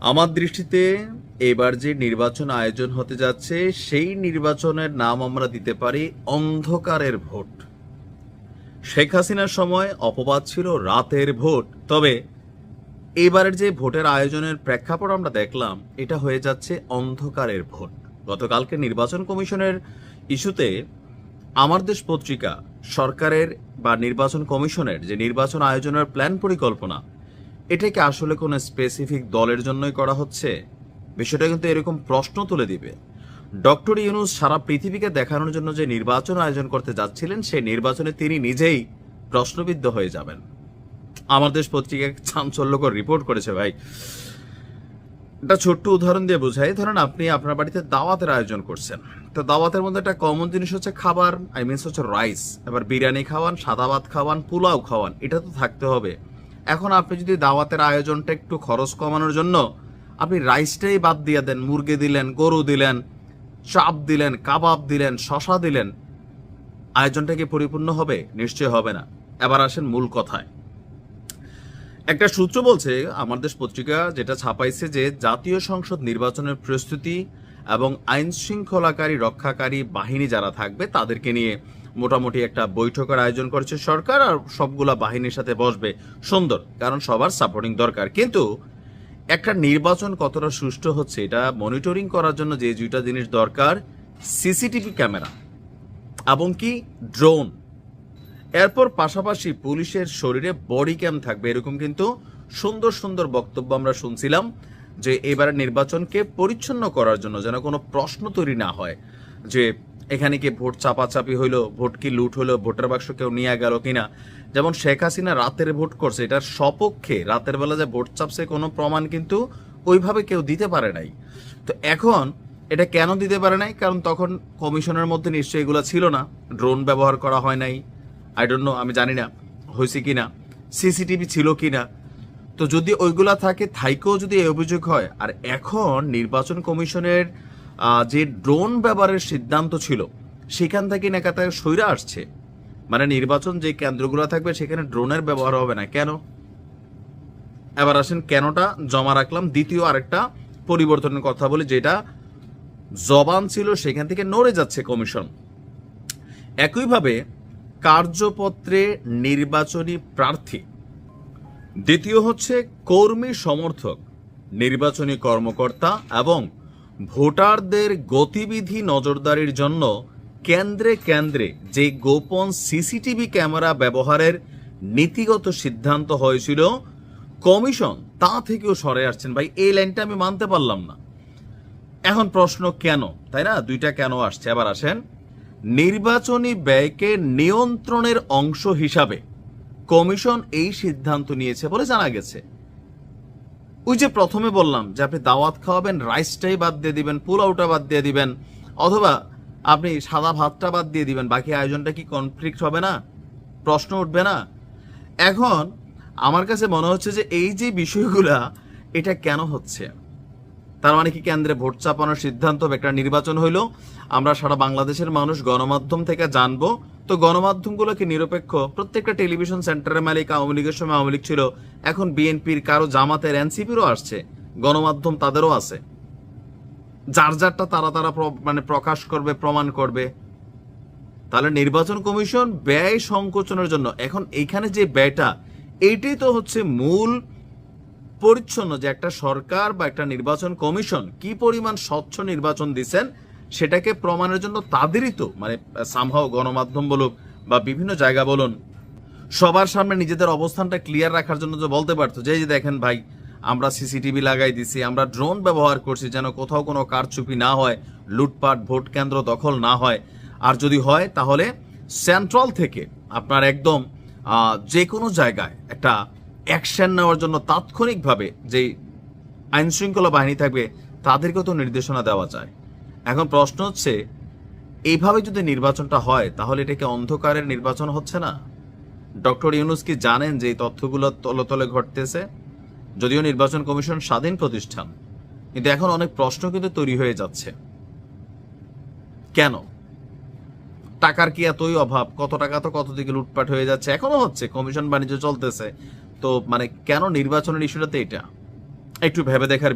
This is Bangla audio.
আমার দৃষ্টিতে এবার যে নির্বাচন আয়োজন হতে যাচ্ছে, সেই নির্বাচনের নাম আমরা দিতে পারি অন্ধকারের ভোট। শেখ হাসিনার সময় অপবাদ ছিল রাতের ভোট, তবে এবারের যে ভোটের আয়োজনের প্রেক্ষাপট আমরা দেখলাম, এটা হয়ে যাচ্ছে অন্ধকারের ভোট। গতকালকে নির্বাচন কমিশনের ইস্যুতে আমার দেশ পত্রিকা, সরকারের বা নির্বাচন কমিশনের যে নির্বাচন আয়োজনের প্ল্যান পরিকল্পনা এটাকে আসলে কোনো স্পেসিফিক দলের জন্যই করা হচ্ছে? বিষয়টা কিন্তু এরকম প্রশ্ন তুলে দিবে। ডক্টর ইউনুস সারা পৃথিবীকে দেখানোর জন্য যে নির্বাচন আয়োজন করতে যাচ্ছিলেন, সেই নির্বাচনে তিনি নিজেই প্রশ্নবিদ্ধ হয়ে যাবেন। আমার দেশ পত্রিকা চাঞ্চল্যকর রিপোর্ট করেছে ভাই। একটা ছোট্ট উদাহরণ দিয়ে বোঝাই। ধরেন আপনি আপনার বাড়িতে দাওয়াতের আয়োজন করছেন। তো দাওয়াতের মধ্যে একটা কমন জিনিস হচ্ছে খাবার আই মিনস হচ্ছে রাইস এবার বিরিয়ানি খাওয়ান, সাদা ভাত খাওয়ান, পোলাও খাওয়ান, এটা তো থাকতে হবে। এখন আপনি যদি দাওয়াতের আয়োজনটা একটু খরচ কমানোর জন্য আপনি রাইসটাই বাদ দিয়ে দেন, মুরগি দিলেন, গরু দিলেন, চাপ দিলেন, কাবাব দিলেন, শশা দিলেন, আয়োজনটা কি পরিপূর্ণ হবে? নিশ্চয় হবে না। এবার আসেন মূল কথায়। একটা সূত্র বলছে, আমার দেশ পত্রিকা যেটা ছাপাইছে যে জাতীয় সংসদ নির্বাচনের প্রস্তুতি এবং আইন শৃঙ্খলাকারী রক্ষাকারী বাহিনী যারা থাকবে তাদেরকে নিয়ে মোটামুটি একটা বৈঠকের আয়োজন করেছে সরকার আর সবগুলা বাহিনীর সাথে বসবে। সুন্দর, কারণ সবার সাপোর্টিং দরকার। কিন্তু একটা নির্বাচন কতটা সুষ্ঠু হচ্ছে, এটা মনিটরিং করার জন্য যে দুইটা জিনিস দরকার সিসিটিভি ক্যামেরা এবং কি ড্রোন এরপর পাশাপাশি পুলিশের শরীরে বডি ক্যাম থাকবে, এরকম কিন্তু সুন্দর সুন্দর বক্তব্য আমরা শুনছিলাম যে এবারে নির্বাচনকে পরিচ্ছন্ন করার জন্য যেন কোনো প্রশ্ন তৈরি না হয়, যে এখানে কি ভোট চাপাচাপি হইল? ভোট কি লুট হলো ভোটার বাক্স কেউ নিয়ে গেল কিনা? যেমন শেখ হাসিনা রাতের ভোট করছে, এটার সপক্ষে রাতের বেলা যে ভোট চাপছে কোনো প্রমাণ কিন্তু ওইভাবে কেউ দিতে পারে নাই। তো এখন এটা কেন দিতে পারে নাই? কারণ তখন কমিশনের মধ্যে নিশ্চয়ই এগুলো ছিল না। ড্রোন ব্যবহার করা হয় নাই। আই ডোন্ট নো আমি জানি না, হয়েছে কি না সিসিটিভি ছিল কি না তো যদি ওইগুলা থাকে, থাইকেও যদি এই অভিযোগ হয়, আর এখন নির্বাচন কমিশনের যে ড্রোন ব্যবহারের সিদ্ধান্ত ছিল, সেখান থেকে নাকাতা সইরা আসছে। মানে নির্বাচন যে কেন্দ্রগুলো থাকবে, সেখানে ড্রোনের ব্যবহার হবে না। কেন? এবার আসেন কেনটা জমা রাখলাম। দ্বিতীয় আরেকটা পরিবর্তনের কথা বলি, যেটা জবান ছিল, সেখান থেকে নড়ে যাচ্ছে কমিশন। একইভাবে কার্যপত্রে নির্বাচনী প্রার্থী, দ্বিতীয় হচ্ছে কর্মী সমর্থক, নির্বাচনী কর্মকর্তা এবং ভোটারদের গতিবিধি নজরদারির জন্য কেন্দ্রে কেন্দ্রে যে গোপন সিসিটিভি ক্যামেরা ব্যবহারের নীতিগত সিদ্ধান্ত হয়েছিল, কমিশন তা থেকেও সরে আসছেন। ভাই, এই লাইনটা আমি মানতে পারলাম না। এখন প্রশ্ন কেন? তাই না? দুইটা কেন আসছে? আবার আসেন। নির্বাচনী ব্যয়কে নিয়ন্ত্রণের অংশ হিসাবে কমিশন এই সিদ্ধান্ত নিয়েছে বলে জানা গেছে। ওই যে প্রথমে বললাম যে আপনি দাওয়াত খাওয়াবেন রাইসটাই বাদ দিয়ে দিবেন পোলাওটা বাদ দিয়ে দিবেন, অথবা আপনি সাদা ভাতটা বাদ দিয়ে দিবেন, বাকি আয়োজনটা কি কনফ্লিক্ট হবে না? প্রশ্ন উঠবে না? এখন আমার কাছে মনে হচ্ছে যে এই যে বিষয়গুলা, এটা কেন হচ্ছে? তার মানে কি কেন্দ্রে ভোট চাপানোর সিদ্ধান্ত? একটা নির্বাচন হইল? আমরা সারা বাংলাদেশের মানুষ গণমাধ্যম থেকে জানব তো গণমাধ্যমগুলোকে নিরপেক্ষ, প্রত্যেকটা টেলিভিশন সেন্টারের মালিক আওয়ামী লীগের সময় আওয়ামী লীগ ছিল। এখন বিএনপির কারও জামাতের এনসিপিরও আসছে, গণমাধ্যম তাদেরও আছে। যার যারটা তারা তারা মানে প্রকাশ করবে, প্রমাণ করবে। তাহলে নির্বাচন কমিশন ব্যয় সংকোচনের জন্য, এখন এইখানে যে ব্যয়টা, এইটাই তো হচ্ছে মূল পরিচ্ছন্ন যে একটা সরকার বা একটা নির্বাচন কমিশন কি পরিমাণ স্বচ্ছ নির্বাচন দিচ্ছেন সেটাকে প্রমাণের জন্য তাদেরই তো মানে সামহাও গণমাধ্যম বলুক বা বিভিন্ন জায়গা বলুন, সবার সামনে নিজেদের অবস্থানটা ক্লিয়ার রাখার জন্য যে বলতে পারতো, যে দেখেন ভাই, আমরা সিসিটিভি লাগাই দিছি, আমরা ড্রোন ব্যবহার করছি, যেন কোথাও কোনো কারচুপি না হয়, লুটপাট, ভোট কেন্দ্র দখল না হয়। আর যদি হয়, তাহলে সেন্ট্রাল থেকে আপনার একদম যে কোনো জায়গায় একটা অ্যাকশন নেওয়ার জন্য তাৎক্ষণিকভাবে যেই আইনশৃঙ্খলা বাহিনী থাকবে, তাদেরকেও তো নির্দেশনা দেওয়া যায়। এখন প্রশ্ন হচ্ছে, এইভাবে যদি নির্বাচনটা হয়, তাহলে এটাকে অন্ধকারের নির্বাচন হচ্ছে না? ডক্টর ইউনুস কি জানেন যে এই তথ্যগুলো তলে তলে ঘটতেছে? যদিও নির্বাচন কমিশন স্বাধীন প্রতিষ্ঠান, কিন্তু এখন অনেক প্রশ্ন কিন্তু তৈরি হয়ে যাচ্ছে। কেন? টাকার কি এতই অভাব? কত টাকা তো কত দিকে লুটপাট হয়ে যাচ্ছে? এখনও হচ্ছে, কমিশন বাণিজ্য চলতেছে। তো মানে কেন নির্বাচনের ইস্যুটাতে এটা? একটু ভেবে দেখার